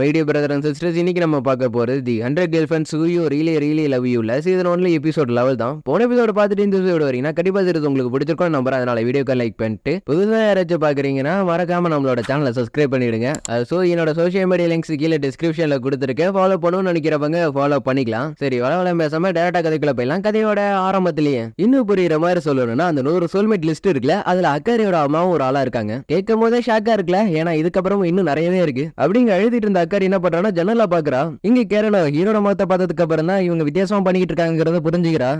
My dear brother and sisters இன்னைக்கு நம்ம பார்க்க போகிறது the hundred girlfriends who really really love யூல season ஒன்ல எபிசோட் லெவல் தான். போன எபிசோட பார்த்துட்டு இந்த எபிசோட வரீங்கன்னா கண்டிப்பாக இது உங்களுக்கு பிடிச்சிருக்கும். நம்பர் அதனால வீடியோக்கு லைக் பண்ணிட்டு புதுசாக யாராச்சும் பாக்குறீங்கன்னா மறக்காம நம்மளோட சேனலை சப்ஸ்கிரைப் பண்ணிடுங்க. ஸோ என்னோட சோஷியல் மீடியா லிங்க்ஸ் கீழே டிஸ்கிரிப்ஷனில் கொடுத்துருக்கேன். ஃபாலோ பண்ணணும்னு நினைக்கிறவங்க ஃபாலோ பண்ணிக்கலாம். சரி வளவளம் பேசாம டேரக்டா கதைக்குள்ள போயிடலாம். கதையோட ஆரம்பத்திலேயே இன்னும் புரியுற மாதிரி சொல்லணும்னா அந்த நூறு சோல்மேட் லிஸ்ட் இருக்குல்ல அதில் அக்கறையோட அம்மாவும் ஒரு ஆளாக இருக்காங்க. கேட்கும் போதே ஷாக்காக இருக்குல்ல ஏன்னா இதுக்கப்புறம் இன்னும் நிறையவே இருக்கு. அப்படிங்க எழுதிட்டு இருந்தா அக்கறை என்ன பண்றான்னா ஜன்னலா பாக்குறா. இங்க கேரளா ஹீரோட முகத்தை பார்த்ததுக்கு அப்புறம் தான் இவங்க வித்தியாசமா பண்ணிக்கிட்டு இருக்காங்கிறத புரிஞ்சுக்கிறா.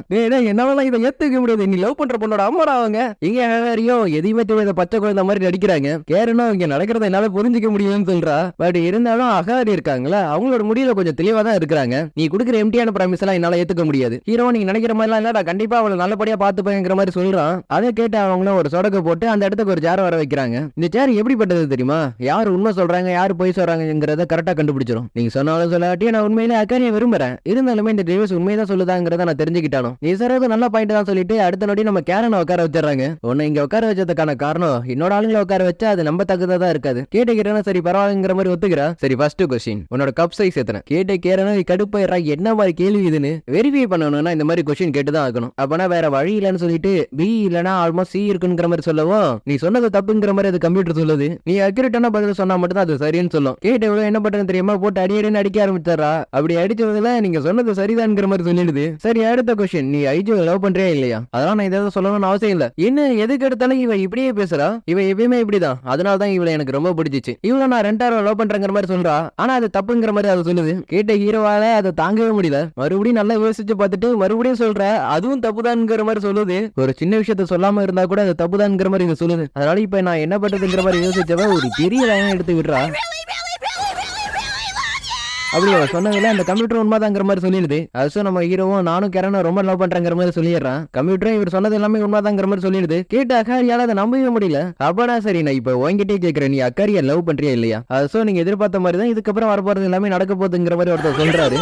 என்னால இதை ஏத்துக்க முடியாது? நீ லவ் பண்ற பொண்ணோட அம்மாடா அவங்க. இங்க வேறையும் எதையுமே தெரியாத பச்சை குழந்தை மாதிரி நடிக்கிறாங்க. கேரளா இங்க நடக்கிறத என்னால புரிஞ்சுக்க முடியும்னு சொல்றா. பட் இருந்தாலும் அகாரி இருக்காங்களா அவங்களோட முடியல கொஞ்சம் தெளிவா தான் இருக்கிறாங்க. நீ கொடுக்குற எம்டியான ப்ராமிஸ் எல்லாம் என்னால ஏத்துக்க முடியாது. ஹீரோ நீங்க நினைக்கிற மாதிரி எல்லாம் இல்லடா கண்டிப்பா அவளை நல்லபடியா பாத்துப்பேங்கிற மாதிரி சொல்றான். அதை கேட்டு அவங்களும் ஒரு சொடக்கு போட்டு அந்த இடத்துக்கு ஒரு சேர் வர வைக்கிறாங்க. இந்த சேர் எப்படிப்பட்டது தெரியுமா? யார் உண்மை சொல்றாங்க யார் பொய் சொல்றாங்கிறத கரெக்டாக கண்டுபிடிச்சிடும் நீங்க சொன்னாலும் சொல்லாட்டி நான் உண்மையிலே அக்காரியை விரும்புறேன். இருந்தாலுமே இந்த டிரைவர்ஸ் உண்மைதான் சொல்லுதாங்கிறத நான் தெரிஞ்சுக்கிட்டாலும் நீ சொல்றது நல்ல பாயிண்ட் தான் சொல்லிட்டு அடுத்த நொடி நம்ம கேரனை உட்கார வச்சிடறாங்க. உன்னை இங்க உட்கார வச்சதுக்கான காரணம் என்னோட ஆளுங்களை உட்கார வச்சா அது நம்ம தான் இருக்காது. கேட்ட கேட்டனா சரி பரவாயில்லைங்கிற மாதிரி ஒத்துக்கிறா? சரி ஃபர்ஸ்ட் கொஸ்டின் உன்னோட கப் சைஸ் எத்தனை? கேட்ட கேரனா கடுப்பாயிரா என்ன மாதிரி கேள்வி இதுன்னு? வெரிஃபை பண்ணணும்னா இந்த மாதிரி கொஸ்டின் கேட்டு தான் ஆகணும். அப்பனா வேற வழி இல்லைன்னு சொல்லிட்டு பி இல்லனா ஆல்மோஸ்ட் சி இருக்குங்கிற மாதிரி சொல்லவும் நீ சொன்னது தப்புங்கிற மாதிரி அது கம்ப்யூட்டர் சொல்லுது. நீ அக்யூரேட்டான பதில் சொன்னா மட்டும் தான் அது சரின்னு சொல்லும். கேட்ட என்ன பட்டன் தெரியுமா? போட்டு அடி அடின்னு அடிக்க ஆரம்பிச்சாரா? அப்படி அடிச்சதுல நீங்க சொன்னது சரிதான்ங்கிற மாதிரி சொல்லிடுது. சரி அடுத்த கொஸ்டின் நீ ஐஜோ லவ் பண்றியா இல்லையா? அதெல்லாம் நான் ஏதாவது சொல்லணும்னு அவசியம் இல்ல. என்ன எதுக்கு எடுத்தாலும் இவ இப்படியே பேசுறா? இவ எப்பயுமே இப்படிதான். அதனால தான் இவளை எனக்கு ரொம்ப பிடிச்சிச்சு. இவளை நான் ரெண்டாயிரம் லவ் பண்றேங்கிற மாதிரி சொல்றா. ஆனா அது தப்புங்கிற மாதிரி அதை சொல்லுது. கேட்ட ஹீரோவால அதை தாங்கவே முடியல. மறுபடியும் நல்லா யோசிச்சு பார்த்துட்டு மறுபடியும் சொல்ற. அதுவும் தப்புதான்ங்கிற மாதிரி சொல்லுது. ஒரு சின்ன விஷயத்த சொல்லாம இருந்தா கூட அது தப்புதான்ங்கிற மாதிரி இது சொல்லுது. அதனால இப்ப நான் என்ன பண்றதுங்கிற மாதிரி யோசிச்சவ ஒரு பெரிய லைன் எடுத்து விடுறா. அப்படி அவ சொன்னதுல அந்த கம்ப்யூட்டர் உண்மைதாங்கிற மாதிரி சொல்லிடுது. அது நம்ம ஹீரோவும் நானும் கேரனும் ரொம்ப லவ் பண்றேங்கிற மாதிரி சொல்லிடுறான். கம்ப்யூட்டரும் இவர் சொன்னது எல்லாமே உண்மைதாங்கிற மாதிரி சொல்லிடுது. கேட்டு அக்காரியால அதை நம்பவே முடியல. அப்படா சரி நான் இப்ப உங்ககிட்டே கேட்கிறேன் நீ அக்காரியா லவ் பண்றியா இல்லையா? அது நீங்க எதிர்பார்த்த மாதிரி தான் இதுக்கப்புறம் வரப்போறது எல்லாமே நடக்க போகுதுங்கிற மாதிரி ஒருத்தர் சொல்றாரு.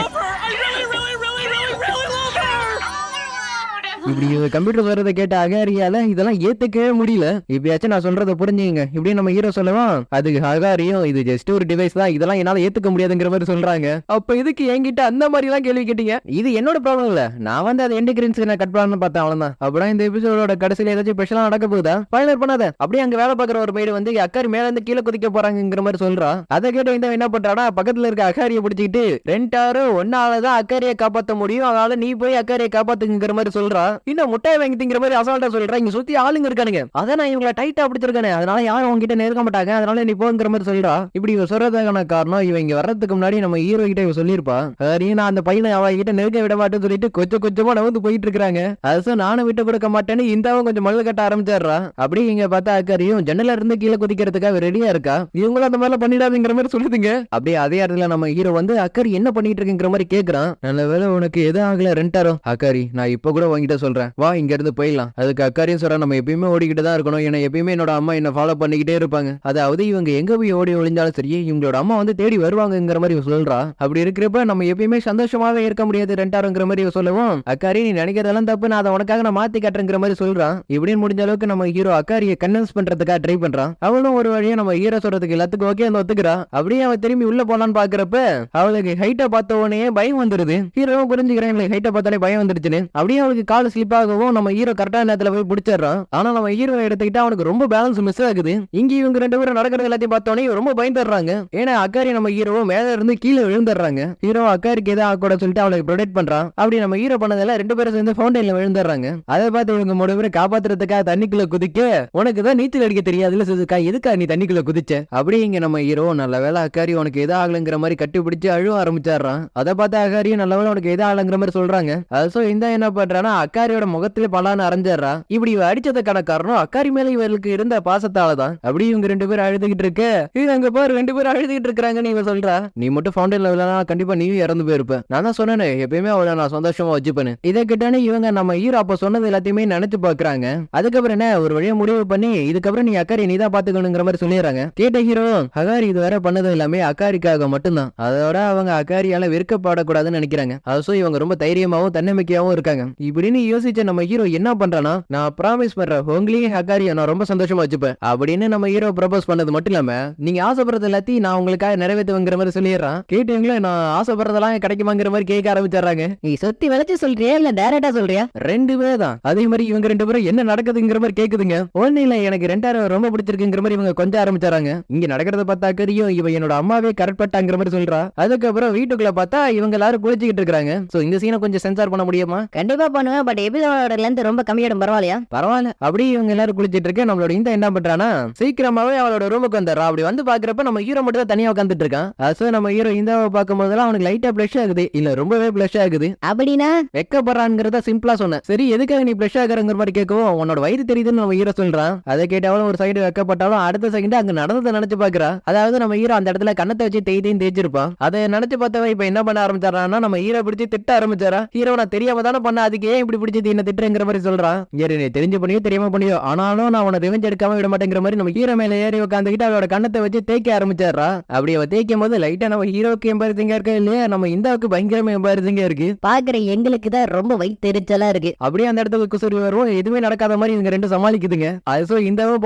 இப்படி கம்ப்யூட்டர் சொல்றதை கேட்ட அகாரியால இதெல்லாம் ஏத்துக்கவே முடியல. இப்பயாச்சும் நான் சொல்றதை புரிஞ்சுங்க இப்படி நம்ம ஹீரோ சொல்லலாம் அதுக்கு அகாரியும் இது ஜஸ்ட் ஒரு டிவைஸ் தான் இதெல்லாம் என்னால ஏத்துக்க முடியாதுங்கிற மாதிரி சொல்றாங்க. அப்ப இதுக்கு என்கிட்ட அந்த மாதிரி எல்லாம் கேள்வி கேட்டீங்க? இது என்னோட ப்ராப்ளம் இல்ல. நான் வந்து அதை எண்டு கிரீன்ஸ்க்கு நான் கட் பண்ணணும்னு பார்த்தேன் அவ்வளவுதான். அப்படியே இந்த எபிசோடோட கடைசியில ஏதாச்சும் ஸ்பெஷலா நடக்க போகுதா? பயனர் பண்ணாத. அப்படியே அங்க வேலை பார்க்குற ஒரு மைடு வந்து அக்காரி மேல இருந்து கீழே குதிக்க போறாங்கிற மாதிரி சொல்றா. அதை கேட்டு இந்த என்ன பண்றானா பக்கத்துல இருக்க அக்காரியை பிடிச்சிக்கிட்டு ரெண்டாரும் ஒன்னாலதான் அக்காரியை காப்பாத்த முடியும். அதனால நீ போய் அக்காரியை காப்பாத்துங்கிற மாதிரி சொல்றா. இன்னும் முட்டையை வாங்கி திங்கிற மாதிரி அசால்ட்டா சொல்றா. இங்க சுத்தி ஆளுங்க இருக்கானுங்க. அதான் நான் இவங்களை டைட்டா பிடிச்சிருக்கானே. அதனால யாரும் உங்ககிட்ட நெருக்க மாட்டாங்க. அதனால நீ போங்கிற மாதிரி சொல்றா இப்படி இவ சொல்றதுக்கான காரணம் இவங்க இங்க வர்றதுக்கு முன்னாடி நம்ம ஹீரோ கிட்ட இவ சொல்லியிருப்பா. சரி நான் அந்த பையனை அவ கிட்ட நெருக்க விட மாட்டேன்னு சொல்லிட்டு கொஞ்சம் கொஞ்சமா நவந்து போயிட்டு இருக்காங்க அது நானும் விட்டு கொடுக்க மாட்டேன்னு இந்தாவும் கொஞ்சம் மல்லு கட்ட ஆரம்பிச்சிடுறா. அப்படி இங்க பார்த்தா அக்காரியும் ஜன்னல இருந்து கீழே குதிக்கிறதுக்காக ரெடியா இருக்கா? இவங்களும் அந்த மாதிரிலாம் பண்ணிடாதுங்கிற மாதிரி சொல்லுதுங்க. அப்படியே அதே இடத்துல நம்ம ஹீரோ வந்து அக்கறி என்ன பண்ணிட்டு இருக்குங்கிற மாதிரி கேக்குறான். நல்ல வேலை உனக்கு எதுவும் ஆகல ரெண்டாரோ? அக்காரி நான் இப்ப கூட உங்ககிட்ட சொல்றேன். வா இங்க இருந்து போயிடலாம். அதுக்கு அக்காரியும் சொல்றேன். நம்ம எப்பயுமே ஓடிக்கிட்டு தான் இருக்கணும். ஏன்னா எப்பயுமே என்னோட அம்மா என்ன ஃபாலோ பண்ணிக்கிட்டே இருப்பாங்க. அதாவது இவங்க எங்க போய் ஓடி ஒளிஞ்சாலும் சரி இவங்களோட அம்மா வந்து தேடி வருவாங்கங்கிற மாதிரி சொல்றா. அப்படி இருக்கிறப்ப நம்ம எப்பயுமே சந்தோஷமாவே இருக்க முடியாது ரெண்டாருங்கிற மாதிரி சொல்லுவோம் சொல்லவும் அக்காரி நீ நினைக்கிறதெல்லாம் தப்பு. நான் அதை உனக்காக நான் மாத்தி காட்டுறேங்கிற மாதிரி சொல்றான். இப்படின்னு முடிஞ்ச அளவுக்கு நம்ம ஹீரோ அக்காரியை கன்வின்ஸ் பண்றதுக்காக ட்ரை பண்றான். அவளும் ஒரு வழியா நம்ம ஹீரோ சொல்றதுக்கு எல்லாத்துக்கும் ஓகே அந்த ஒத்துக்கிறா. அப்படியே அவ திரும்பி உள்ள போலான்னு பாக்குறப்ப அவளுக்கு ஹைட்டை பார்த்த உடனே பயம் வந்துருது. ஹீரோவும் புரிஞ்சுக்கிறேன். ஹைட்டை பார்த்தாலே பயம் வந்துருச்சுன்னு. அப்படியே அவளுக்கு கால் ஸ்லிப் ஆகவும் நம்ம ஹீரோ கரெக்டான நேரத்துல போய் பிடிச்சிடுறான். ஆனா நம்ம ஹீரோ எடுத்துக்கிட்டா அவனுக்கு ரொம்ப பேலன்ஸ் மிஸ் ஆகுது. இங்க இவங்க ரெண்டு பேரும் நடக்கிறது எல்லாத்தையும் பார்த்தோன்னே ரொம்ப பயந்துடுறாங்க. ஏன்னா அக்காரி நம்ம ஹீரோவும் மேல இருந்து கீழே விழுந்துடுறாங்க. ஹீரோ அக்காரிக்கு எதாவது ஆகக்கூட சொல்லிட்டு அவளுக்கு ப்ரொடெக்ட் பண்றான். அப்படி நம்ம ஹீரோ பண்ணதெல்லாம் ரெண்டு பேரும் சேர்ந்து ஃபவுண்டைன்ல விழுந்துடுறாங்க. அதை பார்த்து இவங்க மூணு பேரும் காப்பாத்துறதுக்காக தண்ணிக்குள்ள குதிக்க உனக்கு தான் நீச்சல் அடிக்க தெரியாதுல சுதுக்கா எதுக்கா நீ தண்ணிக்குள்ள குதிச்ச? அப்படியே இங்க நம்ம ஹீரோ நல்ல வேலை அக்காரி உனக்கு எதா ஆகலைங்கிற மாதிரி கட்டி பிடிச்சு அழுவ ஆரம்பிச்சாடுறான். அதை பார்த்து அக்காரியும் நல்ல வேலை உனக்கு எதா ஆகலைங்கிற மாதிரி சொல்றாங்க. அது இந்த என்ன பண்றானா அக்காரியோட முகத்துல பலான்னு அரைஞ்சிடுறா. இப்படி இவ அடிச்சதுக்கான காரணம் அக்காரி மேல இவர்களுக்கு இருந்த பாசத்தால தான் அப்படி இவங்க ரெண்டு பேரும் அழுதுகிட்டு இருக்க. இது அங்க பாரு ரெண்டு பேரும் அழுதுகிட்டு இருக்காங்கன்னு இவ சொல்றா. நீ மட்டும் ஃபவுண்டைன்ல விழா கண்டிப்பா நீயும் இறந்து போயிருப்ப. நான் தான் சொன்னேனே எப்பயுமே அவளை நான் சந்தோஷமா வச்சுப்பேன் இதை கிட்டானே இவங்க நம்ம ஹீரோ அப்ப சொன்னது எல்லாத்தையுமே நினைச்சு பாக்குறாங்க. அதுக்கப்புறம் என்ன ஒரு வழியா முடிவு பண்ணி இதுக்கப்புறம் நீ அக்காரி நீ தான் பாத்துக்கணுங்கிற மாதிரி சொல்லிடுறாங்க. கேட்ட ஹீரோ அகாரி இது வேற பண்ணது எல்லாமே அக்காரிக்காக மட்டும்தான். அதோட அவங்க அக்காரியால வெறுக்கப்படக்கூடாதுன்னு நினைக்கிறாங்க. அது இவங்க ரொம்ப தைரியமாவும் தன்னம்பிக்கையாவும் இருக்காங்க. இப்படின்னு யோசிச்ச நம்ம ஹீரோ என்ன பண்றானா நான் ப்ராமிஸ் பண்றேன் உங்களையும் ஹக்காரியை நான் ரொம்ப சந்தோஷமா வச்சுப்பேன். அப்படின்னு நம்ம ஹீரோ ப்ரப்போஸ் பண்ணது மட்டும் இல்லாம நீங்க ஆசைப்படுறது எல்லாத்தையும் நான் உங்களுக்காக நிறைவேற்றுவேங்கிற மாதிரி சொல்லிடுறான். கேட்டீங்களே நான் ஆசைப்படுறதெல்லாம் கிடைக்குமாங்கிற மாதிரி கேட்க ஆரம்பிச்சிடுறாங்க. நீ சொத்தி வளைச்சு சொல்றியா இல்ல டைரக்டா சொல்றியா? ரெண்டு பேர் தான். அதே மாதிரி இவங்க ரெண்டு பேரும் என்ன நடக்குதுங்கிற மாதிரி கேக்குதுங்க. ஒண்ணு இல்ல எனக்கு ரெண்டாயிரம் ரொம்ப பிடிச்சிருக்குங்கிற மாதிரி இவங்க கொஞ்சம் ஆரம்பிச்சாராங்க இங்க நடக்கிறத பார்த்தா கரியும் இவ என்னோட அம்மாவே கரெக்ட் பட்டாங்கிற மாதிரி சொல்றா. அதுக்கப்புறம் வீட்டுக்குள்ள பார்த்தா இவங்க எல்லாரும் குளிச்சுக்கிட்டு இருக்காங்க சோ இந்த சீனை கொஞ்சம் சென்சார் பண்ண முடியுமா? கண்டிப்பா பண்ணுவேன் பட் எபிசோட லென்த் ரொம்ப கம்மியாடும் பரவாயில்லையா? பரவாயில்ல. அப்படியே இவங்க எல்லாரும் குளிச்சிட்டு இருக்க நம்மளோட இந்த என்ன பண்றானா சீக்கிரமாவே அவளோட ரூமுக்கு வந்துடுறா. அப்படி வந்து பாக்குறப்ப நம்ம ஹீரோ மட்டும் தான் தனியா உட்காந்துட்டு இருக்கான். அசோ நம்ம ஹீரோ இந்தாவை பார்க்கும் போதெல்லாம் அவனுக்கு லைட்டா பிளஷ் ஆகுது. இல்ல ரொம்பவே பிளஷ் ஆகுது. அப்படின்னா? வெக்கப்படுறாங்கிறத சிம்பிளா சொன்னேன். சரி எதுக்காக நீ பிளஷ் ஆகுறங்கிற மாதிரி கேட்கவும் உன்னோட வயிறு தெரியுதுன்னு நம்ம ஹீரோ சொல்றான். அதை கேட்டாலும் ஒரு சைடு வெக்கப்பட்டாலும் அடுத்த செகண்ட் அங்க நடந்ததை நினைச்சு பாக்குறா அதாவது நம்ம ஹீரோ அந்த இடத்துல கண்ணத்தை வச்சு தேய் தேய்ச்சிருப்பான். அதை நினைச்சு பார்த்தவன் இப்ப என்ன பண்ண ஆரம்பிச்சாரான்னா நம்ம ஹீரோ பிடிச்சி திட்ட ஆரம்பிச்சாரா ஹீரோ நான் தெரியாம தானே பண்ண அதுக்கு ஏன் இப்படி பிடிச்சி என்ன திட்டுறங்கிற மாதிரி சொல்றான் ஏறி நீ தெரிஞ்சு பண்ணியோ தெரியாம பண்ணியோ ஆனாலும் நான் அவனை ரிவெஞ்ச் எடுக்காம விட மாட்டேங்கிற மாதிரி நம்ம ஹீரோ மேல ஏறி உட்காந்துக்கிட்டு அவளோட கண்ணத்தை வச்சு தேய்க்க ஆரம்பிச்சாரா அப்படி அவ தேய்க்கும் போது லைட்டா நம்ம ஹீரோக்கு எம்பாரிசிங்கா இருக்கா இல்லையா? நம்ம இந்தாவுக்கு பயங்கரமா எம்பாரிசிங்கா இருக்கு. பாக்குற எங்களுக்கு தான் ரொம்ப வயிற்றுச்சலா இருக்கு. அப்படியே அந்த இடத்துக்கு குசுரி வரும் எதுவுமே நடக்காத மாதிரி இவங்க ரெண்டு சமாளிக்குதுங்க. அது சோ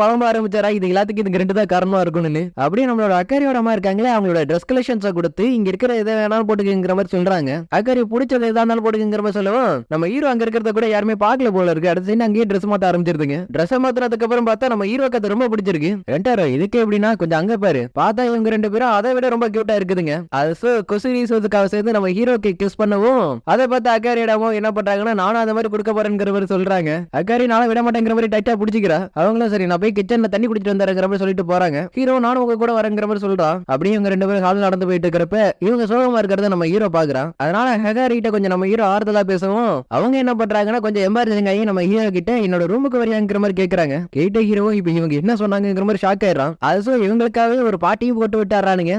புலம்ப ஆரம்பிச்சாரா இது எல்லாத்துக்கும் இதுங்க ரெண்டு தான் காரணமா இருக்கணும்னு அப்படியே நம்மளோட அக்காரியோட அம்மா இருக்காங்களே அவங்களோட ட்ரெஸ் கலெக்ஷன்ஸை கொடுத்து இங்க இருக்கிற எதை வேணாலும் போட்டுக்குங்கிற மாதிரி சொல்றாங்க. அக்காரி பிடிச்சது எதா இருந்தாலும் போட்டுக்குங்கிற மாதிரி சொல்லவும் நம்ம ஹீரோ அங்க இருக்கிறத கூட யாருமே பார்க்கல போல இருக்கு. அடுத்த சைடு அங்கேயே ட்ரெஸ் மாத்த ஆரம்பிச்சிருதுங்க. ட்ரெஸ் மாத்தினதுக்கு அப்புறம் பார்த்தா நம்ம ஹீரோ அது ரொம்ப பிடிச்சிருக்கு. ரெண்டாயிரம் இதுக்கு எப்படின்னா கொஞ்சம் அங்க பாரு. பார்த்தா இவங்க ரெண்டு பேரும் அதை விட ரொம்ப கியூட்டா இருக்குதுங்க. அது கொசு குசுரி சோதுக்காக சேர்ந்து நம்ம ஹீரோக்கு கிஸ் பண்ணவும் அதை பார்த்து அக்காரியிடமும் என்ன பண்றாங்கன்னா நானும் அந்த மாதிரி கொடுக்க போறேங்கிற மாதிரி சொல்றாங்க. அக்காரி நானும் விட மாட்டேங்கிற மாதிரி டைட்டா பிடிச்சிக்கிறா. அவங்களும் சரி நான் போய் கிச்சன்ல தண்ணி குடிச்சிட்டு வந்தாருங்கிற மாதிரி சொல்லிட்டு போறாங்க. ஹீரோ நானும் உங்க கூட வரேங்கிற மாதிரி சொல்றான் அப்படியே இவங்க ரெண்டு பேரும் ஹால் நடந்து போயிட்டு இருக்கிறப்ப இவங்க சோகமா இருக்கிறத நம்ம ஹீரோ பாக்குறான். அதனால ஹெகாரி கிட்ட கொஞ்சம் நம்ம ஹீரோ ஆறுதலா பேசவும் அவங்க என்ன பண்றாங்க பண்றாங்கன்னா கொஞ்சம் எமர்ஜென்சிங்க ஆகி நம்ம ஹீரோ கிட்ட என்னோட ரூமுக்கு வரையாங்கிற மாதிரி கேட்கறாங்க கேட்ட ஹீரோ இப்போ இவங்க என்ன சொன்னாங்கிற மாதிரி ஷாக் ஆயிடுறான். அது இவங்களுக்காகவே ஒரு பாட்டியும் போட்டு விட்டாரானுங்க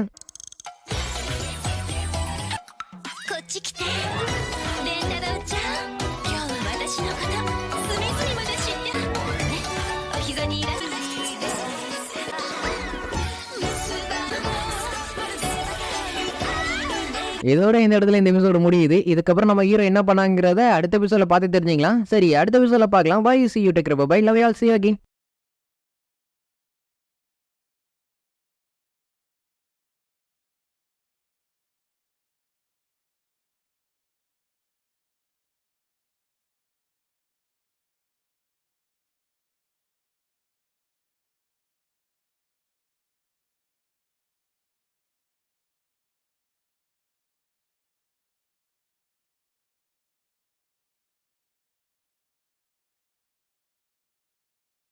இதோட இந்த இடத்துல இந்த எபிசோடு முடியுது. இதுக்கப்புறம் நம்ம ஹீரோ என்ன பண்ணாங்கிறத அடுத்த எபிசோட பார்த்து தெரிஞ்சுக்கலாம். சரி அடுத்த எபிசோட பார்க்கலாம். Bye see you take bye love all see again